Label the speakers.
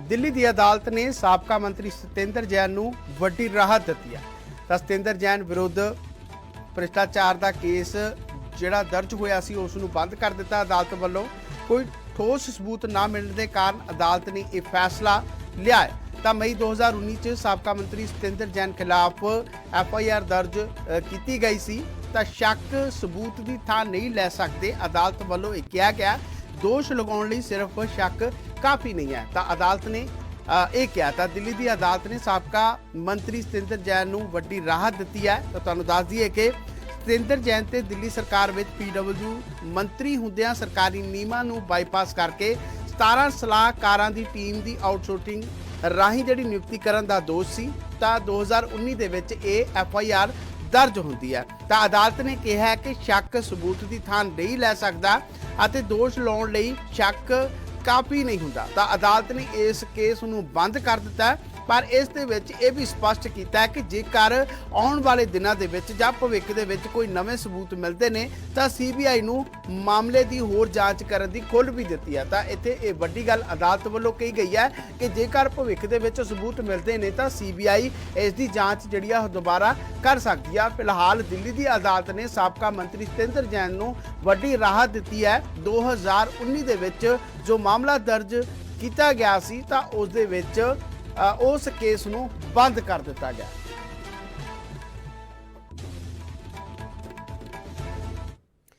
Speaker 1: ਦਿੱਲੀ ਦੀ ਅਦਾਲਤ ਨੇ ਸਾਬਕਾ ਮੰਤਰੀ ਸਤਿੰਦਰ ਜੈਨ ਨੂੰ ਵੱਡੀ ਰਾਹਤ ਦਿੱਤੀ ਹੈ। ਤਾਂ ਸਤਿੰਦਰ ਜੈਨ ਵਿਰੁੱਧ ਭ੍ਰਿਸ਼ਟਾਚਾਰ ਦਾ ਕੇਸ ਜਿਹੜਾ ਦਰਜ ਹੋਇਆ ਸੀ, ਉਸ ਨੂੰ ਬੰਦ ਕਰ ਦਿੱਤਾ ਅਦਾਲਤ ਵੱਲੋਂ। ਕੋਈ ਠੋਸ ਸਬੂਤ ਨਾ ਮਿਲਣ ਦੇ ਕਾਰਨ ਅਦਾਲਤ ਨੇ ਇਹ ਫੈਸਲਾ ਲਿਆ ਹੈ। ਤਾਂ ਮਈ 2019 ਚ ਸਾਬਕਾ ਮੰਤਰੀ ਸਤਿੰਦਰ ਜੈਨ ਖਿਲਾਫ ਐਫ ਆਈ ਆਰ ਦਰਜ ਕੀਤੀ ਗਈ ਸੀ। ਤਾਂ ਸ਼ੱਕ ਸਬੂਤ ਦੀ ਥਾਂ ਨਹੀਂ ਲੈ ਸਕਦੇ। ਅਦਾਲਤ ਵੱਲੋਂ ਇਹ ਕਿਹਾ ਗਿਆ ਦੋਸ਼ ਲਗਾਉਣ ਲਈ ਸਿਰਫ ਸ਼ੱਕ ਕਾਫੀ ਨਹੀਂ ਹੈ। ਤਾਂ ਅਦਾਲਤ ਨੇ ਇਹ ਕਿਹਾ ਤਾਂ ਦਿੱਲੀ ਦੀ ਅਦਾਲਤ ਨੇ ਸਾਬਕਾ ਮੰਤਰੀ ਸਤਿੰਦਰ ਜੈਨ ਨੂੰ ਵੱਡੀ ਰਾਹਤ ਦਿੱਤੀ ਹੈ। ਤਾਂ ਤੁਹਾਨੂੰ ਦੱਸ ਦਈਏ ਕਿ ਸਤਿੰਦਰ ਜੈਨ ਤੇ ਦਿੱਲੀ ਸਰਕਾਰ ਵਿੱਚ ਪੀਡਬਲਯੂ ਮੰਤਰੀ ਹੁੰਦਿਆਂ ਸਰਕਾਰੀ ਨਿਯਮਾਂ ਨੂੰ ਬਾਈਪਾਸ ਕਰਕੇ 17 ਸਲਾਹਕਾਰਾਂ ਦੀ ਟੀਮ ਦੀ ਆਊਟਸੋਰਟਿੰਗ ਰਾਹੀਂ ਜਿਹੜੀ ਨਿਯੁਕਤੀ ਕਰਨ ਦਾ ਦੋਸ਼ ਸੀ, ਤਾਂ 2019 ਦੇ ਵਿੱਚ ਇਹ ਐਫ ਆਈ ਆਰ ਦਰਜ ਹੁੰਦੀ ਹੈ। ਤਾਂ ਅਦਾਲਤ ਨੇ ਕਿਹਾ ਕਿ ਸ਼ੱਕ ਸਬੂਤ ਦੀ ਥਾਂ ਨਹੀਂ ਲੈ ਸਕਦਾ। ਅਤੇ ਦੋਸ਼ ਲਾਉਣ ਲਈ ਸ਼ੱਕ ਕਾਫੀ ਨਹੀਂ ਹੁੰਦਾ। ਤਾਂ ਅਦਾਲਤ ਨੇ ਇਸ ਕੇਸ ਨੂੰ ਬੰਦ ਕਰ ਦਿੱਤਾ ਪਰ ਇਸ ਦੇ ਵਿੱਚ ਇਹ ਵੀ ਸਪਸ਼ਟ ਕੀਤਾ ਹੈ ਕਿ ਜੇਕਰ ਆਉਣ ਵਾਲੇ ਦਿਨਾਂ ਦੇ ਵਿੱਚ ਜਾਂ ਭਵਿੱਖ ਦੇ ਵਿੱਚ ਕੋਈ ਨਵੇਂ ਸਬੂਤ ਮਿਲਦੇ ਨੇ, ਤਾਂ ਸੀਬੀਆਈ ਨੂੰ ਮਾਮਲੇ ਦੀ ਹੋਰ ਜਾਂਚ ਕਰਨ ਦੀ ਖੁੱਲ੍ਹ ਵੀ ਦਿੱਤੀ ਹੈ। ਤਾਂ ਇੱਥੇ ਇਹ ਵੱਡੀ ਗੱਲ ਅਦਾਲਤ ਵੱਲੋਂ ਕਹੀ ਗਈ ਹੈ ਕਿ ਜੇਕਰ ਭਵਿੱਖ ਦੇ ਵਿੱਚ ਸਬੂਤ ਮਿਲਦੇ ਨੇ, ਤਾਂ ਸੀਬੀਆਈ ਇਸ ਦੀ ਜਾਂਚ ਜਿਹੜੀ ਆ ਉਹ ਦੁਬਾਰਾ ਕਰ ਸਕਦੀ ਆ। ਫਿਲਹਾਲ ਦਿੱਲੀ ਦੀ ਅਦਾਲਤ ਨੇ ਸਾਬਕਾ ਮੰਤਰੀ ਸਤਿੰਦਰ ਜੈਨ ਨੂੰ ਵੱਡੀ ਰਾਹਤ ਦਿੱਤੀ ਹੈ। 2019 ਦੇ ਵਿੱਚ ਜੋ ਮਾਮਲਾ ਦਰਜ ਕੀਤਾ ਗਿਆ ਸੀ, ਤਾਂ ਉਸ ਦੇ ਵਿੱਚ ਉਸ ਕੇਸ ਨੂੰ ਬੰਦ ਕਰ ਦਿੱਤਾ ਗਿਆ।